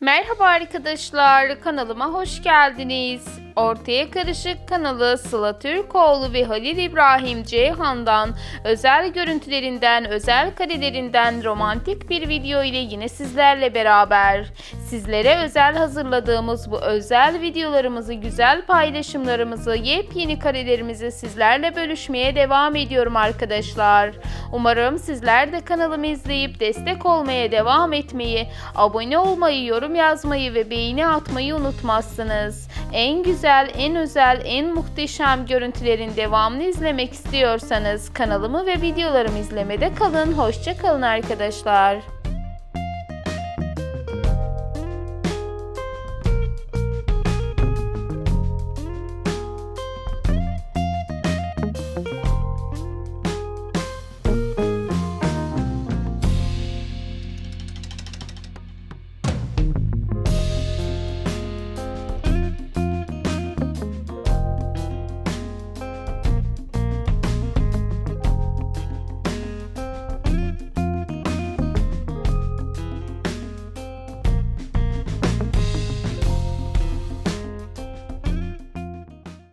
Merhaba arkadaşlar, kanalıma hoş geldiniz. Ortaya Karışık kanalı Sıla Türkoğlu ve Halil İbrahim Ceyhan'dan özel görüntülerinden, özel karelerinden romantik bir video ile yine sizlerle beraber. Sizlere özel hazırladığımız bu özel videolarımızı, güzel paylaşımlarımızı, yepyeni karelerimizi sizlerle bölüşmeye devam ediyorum arkadaşlar. Umarım sizler de kanalımı izleyip destek olmaya devam etmeyi, abone olmayı, yorum yazmayı ve beğeni atmayı unutmazsınız. En güzel, en özel, en muhteşem görüntülerin devamını izlemek istiyorsanız kanalımı ve videolarımı izlemede kalın. Hoşça kalın arkadaşlar.